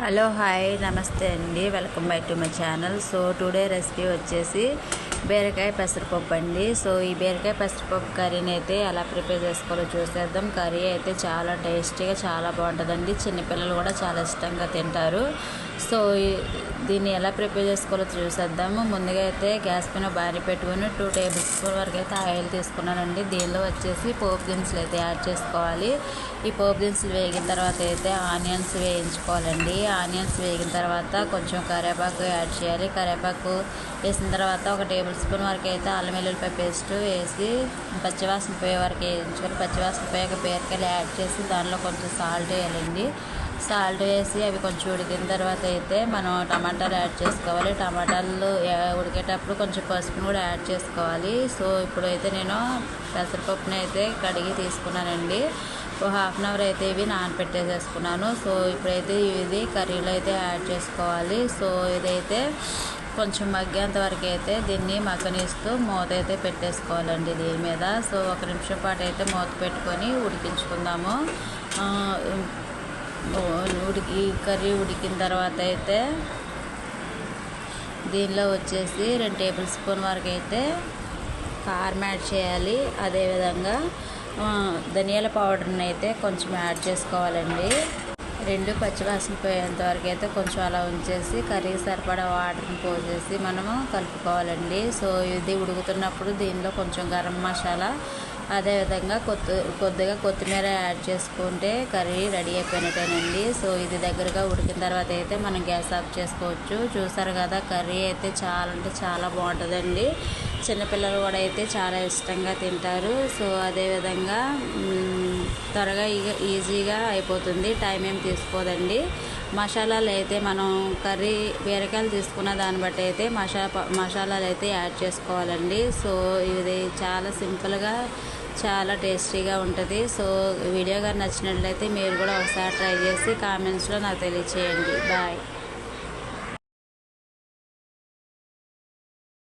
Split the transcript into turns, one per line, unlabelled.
Hello hi నమస్తే అండి. Welcome back to my channel. So today recipe వచ్చేసి బీరకాయ పెసరపప్పు అండి. సో ఈ బీరకాయ పెసరపప్పు కర్రీని అయితే ఎలా ప్రిపేర్ చేసుకోవాలో చూసేద్దాం. కర్రీ అయితే చాలా టేస్టీగా చాలా బాగుంటుందండి. చిన్నపిల్లలు కూడా చాలా ఇష్టంగా తింటారు. సో దీన్ని ఎలా ప్రిపేర్ చేసుకోవాలో చూసేద్దాము. ముందుగా అయితే గ్యాస్ పైన బారి పెట్టుకొని టూ టేబుల్ స్పూన్ వరకు అయితే ఆయిల్ తీసుకున్నానండి. దీనిలో వచ్చేసి పోపు దినుసులు అయితే యాడ్ చేసుకోవాలి. ఈ పోపు దినుసులు వేగిన తర్వాత అయితే ఆనియన్స్ వేయించుకోవాలండి. ఆనియన్స్ వేగిన తర్వాత కొంచెం కరివేపాకు యాడ్ చేయాలి. కరివేపాకు వేసిన తర్వాత ఒక టేబుల్ స్పూన్ వరకు అయితే అల్లం వెల్లుల్లిపాయ పేస్ట్ వేసి పచ్చివాసన పోయే వరకు వేయించుకొని పచ్చివాసన పోయాక బీరకాయలు యాడ్ చేసి దానిలో కొంచెం సాల్ట్ వేయాలండి. సాల్ట్ వేసి అవి కొంచెం ఉడికిన తర్వాత అయితే మనం టమాటాలు యాడ్ చేసుకోవాలి. టమాటాలు ఉడికేటప్పుడు కొంచెం పసుపును కూడా యాడ్ చేసుకోవాలి. సో ఇప్పుడైతే నేను పెసరపప్పుని అయితే కడిగి తీసుకున్నానండి. ఒక హాఫ్ అన్ అవర్ అయితే ఇవి నానపెట్టేసేసుకున్నాను. సో ఇప్పుడైతే ఇది కర్రీలో అయితే యాడ్ చేసుకోవాలి. సో ఇదైతే కొంచెం మగ్గేంత వరకు అయితే దీన్ని మగ్గనిస్తూ మూత అయితే పెట్టేసుకోవాలండి దీని మీద. సో ఒక నిమిషం పాటు అయితే మూత పెట్టుకొని ఉడికించుకుందాము. ఉడికి కర్రీ ఉడికిన తర్వాత అయితే దీనిలో వచ్చేసి రెండు టేబుల్ స్పూన్ వరకు అయితే కారం యాడ్ చేయాలి. అదేవిధంగా ధనియాల పౌడర్ని అయితే కొంచెం యాడ్ చేసుకోవాలండి. రెండు పచ్చివాసన పోయేంత వరకు అయితే కొంచెం అలా ఉంచేసి కర్రీకి సరిపడా వాటర్ని పోసేసి మనము కలుపుకోవాలండి. సో ఇది ఉడుకుతున్నప్పుడు దీనిలో కొంచెం గరం మసాలా అదేవిధంగా కొత్త కొద్దిగా కొత్తిమీర యాడ్ చేసుకుంటే కర్రీ రెడీ అయిపోయినట్టేనండి. సో ఇది దగ్గరగా ఉడికిన తర్వాత అయితే మనం గ్యాస్ ఆఫ్ చేసుకోవచ్చు. చూసారు కదా కర్రీ అయితే చాలా అంటే చాలా బాగుంటుందండి. చిన్నపిల్లలు కూడా అయితే చాలా ఇష్టంగా తింటారు. సో అదేవిధంగా త్వరగా ఈగ- ఈజీగా అయిపోతుంది. టైం ఏం తీసుకోదండి. మసాలాలు అయితే మనం కర్రీ బీరకాయలు తీసుకున్న దాన్ని బట్టి అయితే మసా మసాలాలు అయితే యాడ్ చేసుకోవాలండి. సో ఇది చాలా సింపుల్గా చాలా టేస్టీగా ఉంటుంది. సో వీడియో గారు నచ్చినట్లయితే మీరు కూడా ఒకసారి ట్రై చేసి కామెంట్స్లో నాకు తెలియచేయండి. బాయ్.